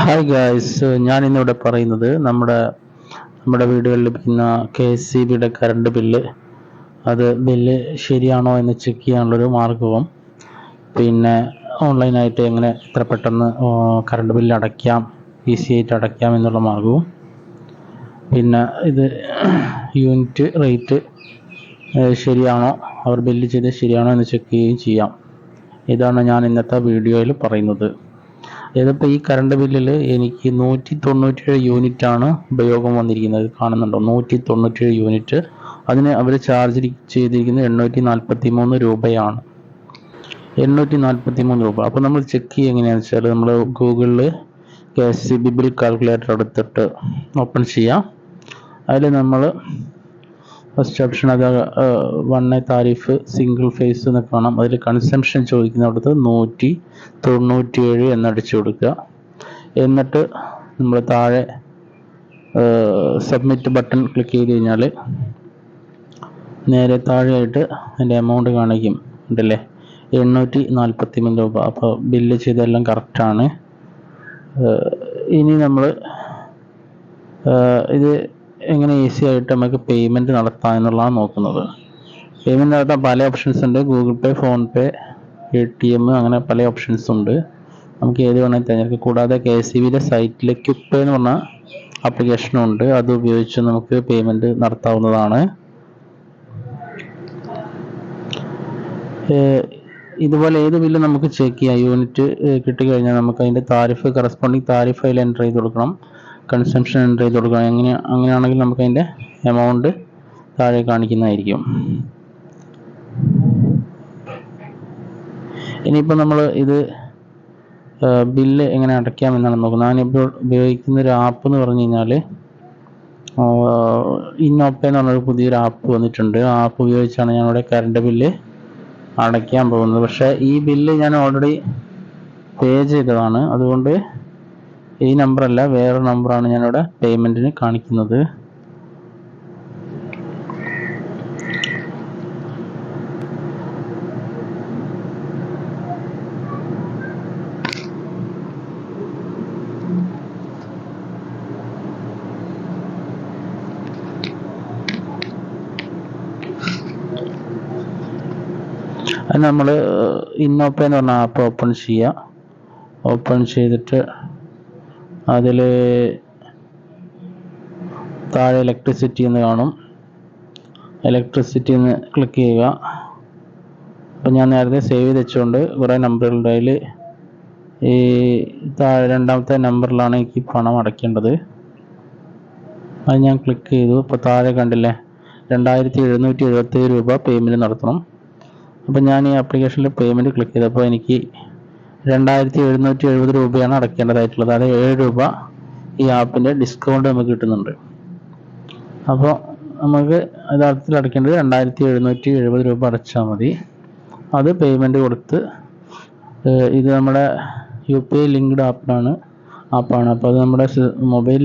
Hi guys ഞാൻ ഇന്നിവിടെ പറയുന്നത് നമ്മുടെ നമ്മുടെ വീടുകളിൽ ലഭിക്കുന്ന കെ എസ് സി ബിയുടെ കറണ്ട് ബില്ല് അത് ബില്ല് ശരിയാണോ എന്ന് ചെക്ക് ചെയ്യാനുള്ളൊരു മാർഗവും പിന്നെ ഓൺലൈനായിട്ട് എങ്ങനെ എത്ര പെട്ടെന്ന് കറണ്ട് ബില്ല് അടയ്ക്കാം ഈസി ആയിട്ട് അടയ്ക്കാം എന്നുള്ള മാർഗവും പിന്നെ ഇത് യൂണിറ്റ് റേറ്റ് ശരിയാണോ അവർ ബില്ല് ചെയ്ത് ശരിയാണോ എന്ന് ചെക്ക് ചെയ്യുകയും ചെയ്യാം. ഇതാണ് ഞാൻ ഇന്നത്തെ വീഡിയോയിൽ പറയുന്നത്. ഇതിപ്പോൾ ഈ കറണ്ട് ബില്ലിൽ എനിക്ക് നൂറ്റി തൊണ്ണൂറ്റേഴ് ആണ് ഉപയോഗം വന്നിരിക്കുന്നത് കാണുന്നുണ്ടോ? നൂറ്റി തൊണ്ണൂറ്റേഴ് യൂണിറ്റ് അതിന് അവർ ചാർജ് ചെയ്തിരിക്കുന്നത് എണ്ണൂറ്റി നാൽപ്പത്തി മൂന്ന് രൂപയാണ്. എണ്ണൂറ്റി നാൽപ്പത്തി മൂന്ന് രൂപ. അപ്പോൾ നമ്മൾ ചെക്ക് ചെയ്യുക എങ്ങനെയാണെന്ന് വെച്ചാൽ നമ്മൾ ഗൂഗിളിൽ K S C B bill calculator എടുത്തിട്ട് ഓപ്പൺ ചെയ്യാം. അതിൽ നമ്മൾ ഫസ്റ്റ് ഓപ്ഷൻ അത് one A tariff single phase എന്ന് കാണാം അതിൽ കൺസംഷൻ ചോദിക്കുന്നിടത്ത് നൂറ്റി തൊണ്ണൂറ്റിയേഴ് എന്നടിച്ചു കൊടുക്കുക. എന്നിട്ട് നമ്മൾ താഴെ സബ്മിറ്റ് ബട്ടൺ ക്ലിക്ക് ചെയ്ത് കഴിഞ്ഞാൽ നേരെ താഴെയായിട്ട് അതിന്റെ എമൗണ്ട് കാണിക്കും. ഉണ്ടല്ലേ? എണ്ണൂറ്റി നാൽപ്പത്തി മൂന്ന് രൂപ അപ്പോൾ ബില്ല് ചെയ്തെല്ലാം കറക്റ്റാണ് ഇനി നമ്മൾ ഇത് എങ്ങനെ ഈസി ആയിട്ട് നമുക്ക് പേയ്മെന്റ് നടത്താം എന്നുള്ളതാണ് നോക്കുന്നത്. പേയ്മെന്റ് നടത്താൻ പല ഓപ്ഷൻസ് ഉണ്ട്. Google Pay PhonePe A T M അങ്ങനെ പല ഓപ്ഷൻസ് ഉണ്ട്. നമുക്ക് ഏത് വേണമെങ്കിൽ തിരഞ്ഞെടുക്കാം. കൂടാതെ കെ എസ് സി ബിയുടെ സൈറ്റിൽ ക്യുപ്പേ എന്ന് പറഞ്ഞ ആപ്ലിക്കേഷനും ഉണ്ട്. അത് ഉപയോഗിച്ച് നമുക്ക് പേയ്മെന്റ് നടത്താവുന്നതാണ്. ഇതുപോലെ ഏത് ബില്ല് നമുക്ക് ചെക്ക് ചെയ്യാം? യൂണിറ്റ് കിട്ടിക്കഴിഞ്ഞാൽ നമുക്ക് അതിന്റെ താരിഫ് കറസ്പോണ്ടിങ് താരിഫ് അതിൽ എന്റർ ചെയ്ത് കൊടുക്കണം. കൺസംഷൻ എന്റർ ചെയ്ത് കൊടുക്കണം. അങ്ങനെ അങ്ങനെയാണെങ്കിൽ നമുക്ക് അതിന്റെ എമൗണ്ട് താഴെ കാണിക്കുന്നതായിരിക്കും. ഇനിയിപ്പോൾ നമ്മൾ ഇത് ബില്ല് എങ്ങനെ അടയ്ക്കാം എന്നാണ് നോക്കുന്നത് ഞാനിപ്പോൾ ഉപയോഗിക്കുന്ന ഒരു ആപ്പ് എന്ന് പറഞ്ഞു കഴിഞ്ഞാൽ ഇന്നോപ്പ എന്ന് പറഞ്ഞൊരു പുതിയൊരു ആപ്പ് വന്നിട്ടുണ്ട്. ആ ആപ്പ് ഉപയോഗിച്ചാണ് ഞാനിവിടെ കറണ്ട് ബില്ല് അടയ്ക്കാൻ പോകുന്നത്. പക്ഷേ ഈ ബില്ല് ഞാൻ ഓൾറെഡി പേ ചെയ്തതാണ്. അതുകൊണ്ട് ഈ നമ്പറല്ല വേറെ നമ്പറാണ് ഞാനിവിടെ പേയ്മെന്റിന് കാണിക്കുന്നത്. അത് നമ്മൾ ഇന്നോപ്പ എന്ന് പറഞ്ഞ ആപ്പ് ഓപ്പൺ ചെയ്യുക ഓപ്പൺ ചെയ്തിട്ട് അതിൽ താഴെ ഇലക്ട്രിസിറ്റി എന്ന് കാണും. ഇലക്ട്രിസിറ്റി എന്ന് ക്ലിക്ക് ചെയ്യുക. അപ്പം ഞാൻ നേരത്തെ സേവ് ചെയ്ത് വെച്ചുകൊണ്ട് കുറേ നമ്പറുകളുണ്ട് അതിൽ ഈ താഴെ രണ്ടാമത്തെ നമ്പറിലാണ് എനിക്ക് പണം അടയ്ക്കേണ്ടത്. അത് ഞാൻ ക്ലിക്ക് ചെയ്തു. അപ്പോൾ താഴെ കണ്ടില്ലേ രണ്ടായിരത്തി എഴുന്നൂറ്റി എഴുപത്തേഴ് രൂപ പേയ്മെന്റ് നടത്തണം. അപ്പോൾ ഞാൻ ഈ ആപ്ലിക്കേഷനിൽ പേയ്മെന്റ് ക്ലിക്ക് ചെയ്തപ്പോൾ എനിക്ക് രണ്ടായിരത്തി എഴുന്നൂറ്റി എഴുപത് രൂപയാണ് അടയ്ക്കേണ്ടതായിട്ടുള്ളത്. അതായത് ഏഴ് രൂപ ഈ ആപ്പിന്റെ ഡിസ്കൗണ്ട് നമുക്ക് കിട്ടുന്നുണ്ട്. അപ്പോൾ നമുക്ക് യഥാർത്ഥത്തിൽ അടയ്ക്കേണ്ടത് രണ്ടായിരത്തി എഴുന്നൂറ്റി എഴുപത് രൂപ അടച്ചാൽ മതി. അത് പേയ്മെന്റ് കൊടുത്ത് ഇത് നമ്മുടെ യു പി ഐ ലിങ്ക്ഡ് ആപ്പാണ് ആപ്പാണ് അപ്പോൾ അത് നമ്മുടെ മൊബൈലിൽ